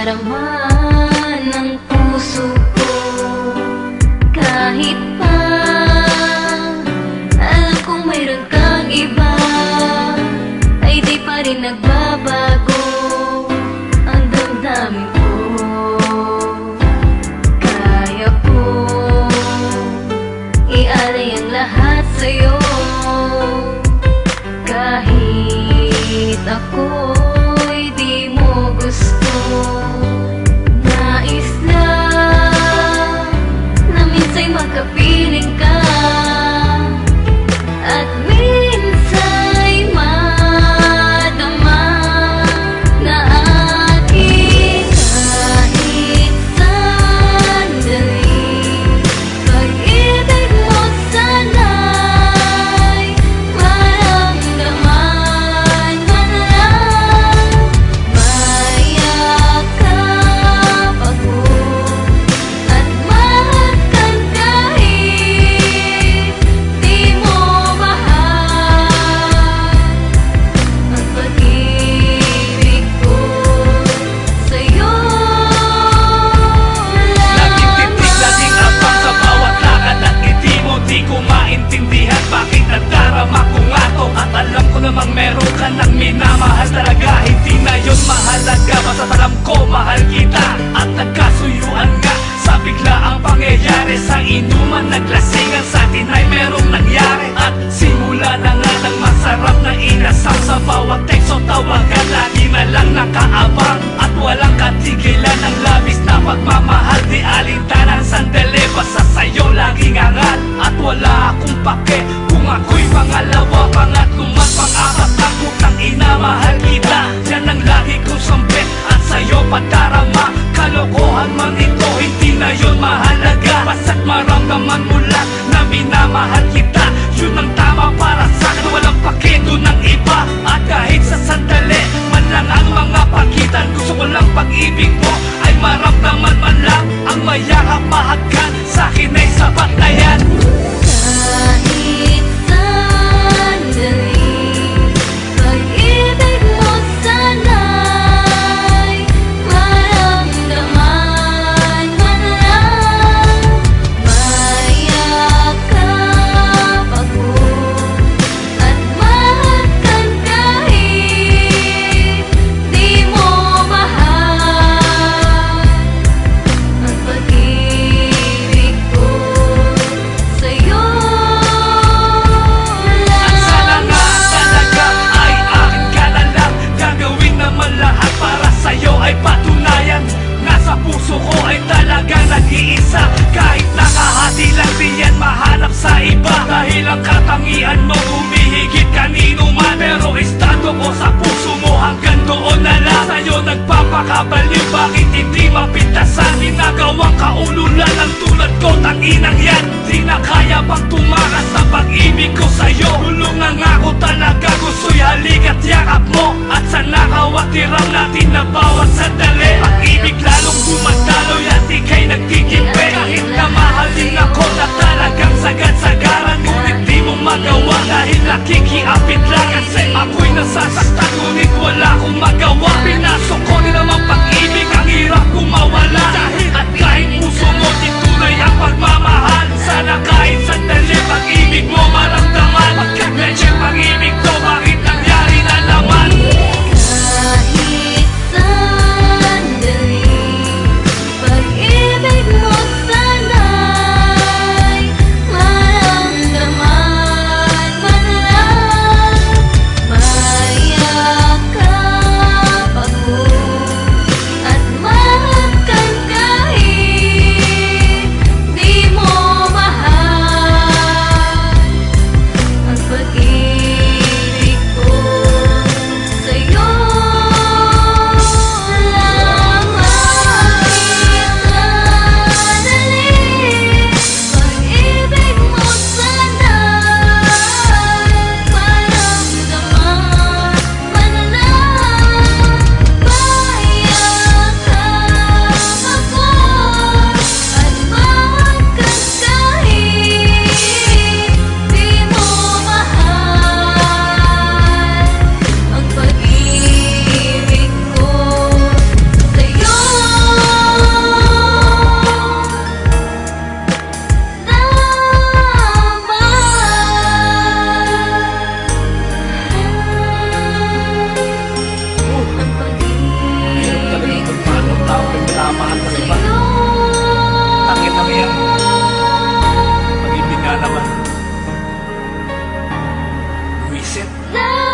nararamdaman ng puso ko. Kahit pa alam kong mayroon kang Ay di pa rin nagbabago ang damdamin ko. Kaya ko ialay ang lahat sa'yo. like a feeling. Pangyayari Sa inuman naglasingan sa atin ay merong nangyari. At simula na nga ng masarap na inasam Sa bawat teksto tawagan lagi na lang nakaabang. At walang katigilan ng labis na pagmamahal. Di alintanan sandali basta sa'yo laging angat At wala akong pake. Kung ako'y pangalawa Pangatlo man pang-apat na putang ina mahal kita. Yan ang lagi kong sambit at sa'yo padarama Kalokohan man yun mahalaga Basta't maramdaman mo lang na minamahal kita. Yun sa iba Dahil ang katangian mo humihigit kanino man. Pero estado ko sa puso mo hanggang doon na lang. Sa'yo nagpapakabaliw bakit hindi mapintasan? Ginagawang kaululan ang tulad ko tanginang yan. Di na kaya pang tumakas sa pag-ibig ko sa'yo? Tulungan nga ako talaga gusto'y halik at yakap mo. At sa nakawatiram natin na bawat sandali Pag-ibig lalong dumadaloy at ika'y nagkikimpe talagang sagad-sagaran Ngunit di mo magawa dahil nakikiapit lang Kasi ako'y nasasaktan love.